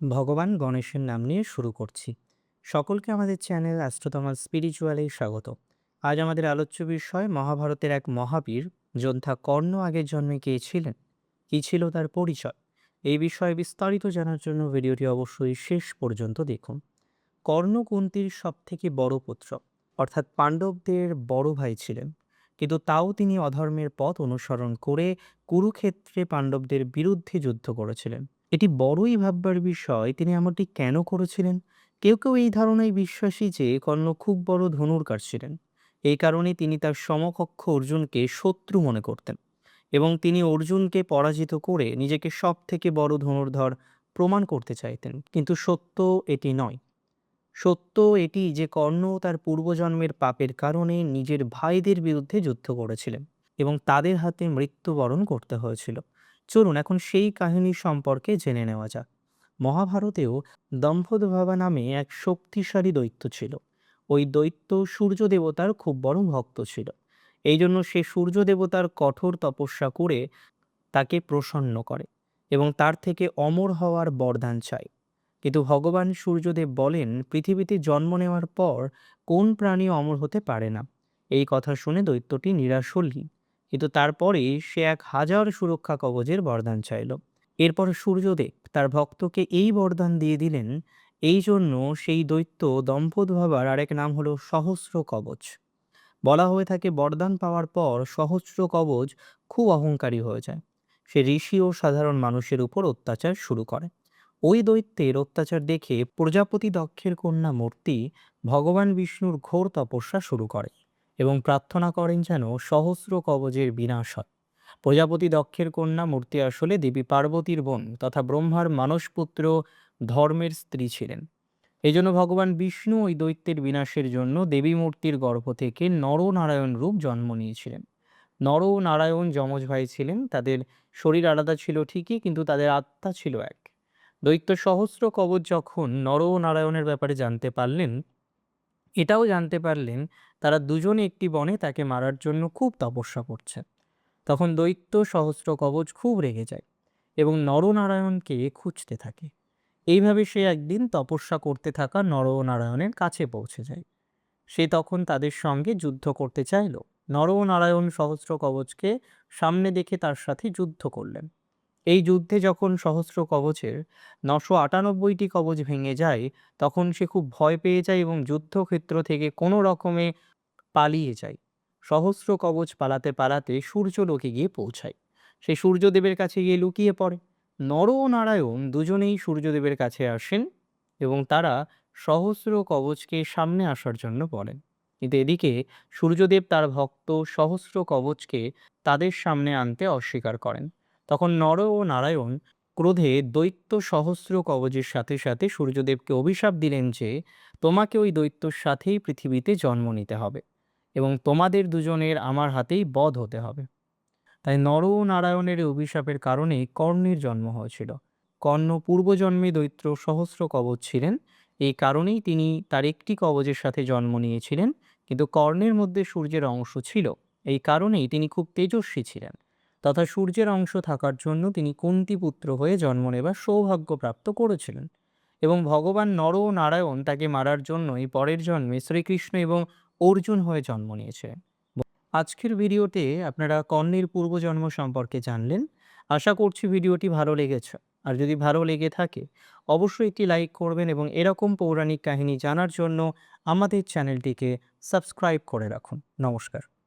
ভগবান গণেশের নাম নিয়ে শুরু করছি। সকলকে আমাদের চ্যানেল অ্যাস্ট্রোতমাল স্পিরিচুয়ালে স্বাগত। আজ আমাদের আলোচ্য বিষয় মহাভারতের এক মহাবীর, যোদ্ধা কর্ণ আগের জন্মে কে ছিলেন? কী ছিল তার পরিচয়? এই বিষয়ে বিস্তারিত জানার জন্য ভিডিওটি অবশ্যই শেষ পর্যন্ত দেখুন। কর্ণ কুন্তির সবথেকে বড় পুত্র, অর্থাৎ পাণ্ডবদের বড় ভাই ছিলেন। কিন্তু তাও তিনি অধর্মের পথ অনুসরণ করে কুরুক্ষেত্রে পাণ্ডবদের বিরুদ্ধে যুদ্ধ করেছিলেন। এটি বড়ই ভাববার বিষয়, তিনি এমনটি কেন করেছিলেন? কেউ কেউ এই ধারণায় বিশ্বাসী যে, কর্ণ খুব বড় ধনুর্কার ছিলেন। এই কারণে তিনি তার সমকক্ষ অর্জুনকে শত্রু মনে করতেন এবং তিনি অর্জুনকে পরাজিত করে নিজেকে সব থেকে বড় ধনুর্ধর প্রমাণ করতে চাইতেন। কিন্তু সত্য এটি নয়। সত্য এটি যে, কর্ণ তার পূর্বজন্মের পাপের কারণে নিজের ভাইদের বিরুদ্ধে যুদ্ধ করেছিলেন এবং তাদের হাতে মৃত্যুবরণ করতে হয়েছিল। চলুন এখন সেই কাহিনী সম্পর্কে জেনে নেওয়া যাক। মহাভারতেও দম্ভোদভাবা নামে এক শক্তিশালী দৈত্য ছিল। ওই দৈত্য সূর্য দেবতার খুব বড় ভক্ত ছিল। এই জন্য সে সূর্য দেবতার কঠোর তপস্যা করে তাকে প্রসন্ন করে এবং তার থেকে অমর হওয়ার বরদান চায়। কিন্তু ভগবান সূর্যদেব বলেন, পৃথিবীতে জন্ম নেওয়ার পর কোন প্রাণী অমর হতে পারে না। এই কথা শুনে দৈত্যটি নিরাশ কিন্তু তারপরে সে এক হাজার সুরক্ষা কবচের বরদান চাইল। এরপর সূর্যদেব তার ভক্তকে এই বরদান দিয়ে দিলেন, এই জন্য সেই দৈত্য দম্পত ভাবার আরেক নাম হলো সহস্র কবচ। বলা হয়ে থাকে বরদান পাওয়ার পর সহস্র কবচ খুব অহংকারী হয়ে যায়। সে ঋষি ও সাধারণ মানুষের উপর অত্যাচার শুরু করে। ওই দৈত্যের অত্যাচার দেখে প্রজাপতি দক্ষের কন্যা মূর্তি ভগবান বিষ্ণুর ঘোর তপস্যা শুরু করে। এবং প্রার্থনা করেন যেন সহস্র কবজের বিনাশ হয়। প্রজাপতি দক্ষের কন্যা মূর্তি আসলে দেবী পার্বতীর বোন তথা ব্রহ্মার মানসপুত্র ধর্মের স্ত্রী ছিলেন। এই জন্য ভগবান বিষ্ণু ওই দৈত্যের বিনাশের জন্য দেবী মূর্তির গর্ভ থেকে নরনারায়ণ রূপ জন্ম নিয়েছিলেন। নরনারায়ণ যমজ ভাই ছিলেন, তাদের শরীর আলাদা ছিল ঠিকই, কিন্তু তাদের আত্মা ছিল এক। দৈত্য সহস্র কবচ যখন নর ও নারায়ণের ব্যাপারে জানতে পারলেন এটাও জানতে পারলেন তারা দুজনে একটি বনে তাকে মারার জন্য খুব তপস্যা করছে তখন দৈত্য সহস্র কবচ খুব রেগে যায় এবং নরনারায়ণকে খুঁজতে থাকে। এইভাবে সে একদিন তপস্যা করতে থাকা নরনারায়ণের কাছে পৌঁছে যায়। সে তখন তাদের সঙ্গে যুদ্ধ করতে চাইল। নরনারায়ণ সহস্র কবচকে সামনে দেখে তার সাথে যুদ্ধ করলেন। এই যুদ্ধে যখন সহস্র কবচের নশো আটানব্বইটি কবচ ভেঙে যায়, তখন সে খুব ভয় পেয়ে যায় এবং যুদ্ধক্ষেত্র থেকে কোনো রকমে পালিয়ে যায়। সহস্র কবচ পালাতে পালাতে সূর্যলোকে গিয়ে পৌঁছায়। সে সূর্যদেবের কাছে গিয়ে লুকিয়ে পড়ে। নর ও নারায়ণ দুজনেই সূর্যদেবের কাছে আসেন এবং তারা সহস্র কবচকে সামনে আসার জন্য বলেন। কিন্তু এদিকে সূর্যদেব তার ভক্ত সহস্র কবচকে তাদের সামনে আনতে অস্বীকার করেন। তখন নর ও নারায়ণ ক্রোধে দৈত্য সহস্র কবচের সাথে সাথে সূর্যদেবকে অভিশাপ দিলেন যে, তোমাকে ওই দৈত্যর সাথেই পৃথিবীতে জন্ম নিতে হবে এবং তোমাদের দুজনের আমার হাতেই বধ হতে হবে। তাই নর ও নারায়ণের অভিশাপের কারণে কর্ণের জন্ম হয়েছিল। কর্ণ পূর্বজন্মে দৈত্য সহস্র কবচ ছিলেন। এই কারণেই তিনি তার একটি কবচের সাথে জন্ম নিয়েছিলেন। কিন্তু কর্ণের মধ্যে সূর্যের অংশ ছিল। এই কারণেই তিনি খুব তেজস্বী ছিলেন। তথা সূর্যের অংশ থাকার জন্য তিনি কুন্তিপুত্র হয়ে জন্ম নেবার সৌভাগ্য প্রাপ্ত করেছিলেন এবং ভগবান নর ও নারায়ণ তাকে মারার জন্যই পরের জন্মে শ্রীকৃষ্ণ এবং অর্জুন হয়ে জন্ম নিয়েছে। আজকের ভিডিওতে আপনারা কর্ণের পূর্বজন্ম সম্পর্কে জানলেন। আশা করছি ভিডিওটি ভালো লেগেছে। আর যদি ভালো লেগে থাকে, অবশ্যই একটি লাইক করবেন এবং এরকম পৌরাণিক কাহিনী জানার জন্য আমাদের চ্যানেলটিকে সাবস্ক্রাইব করে রাখুন। নমস্কার।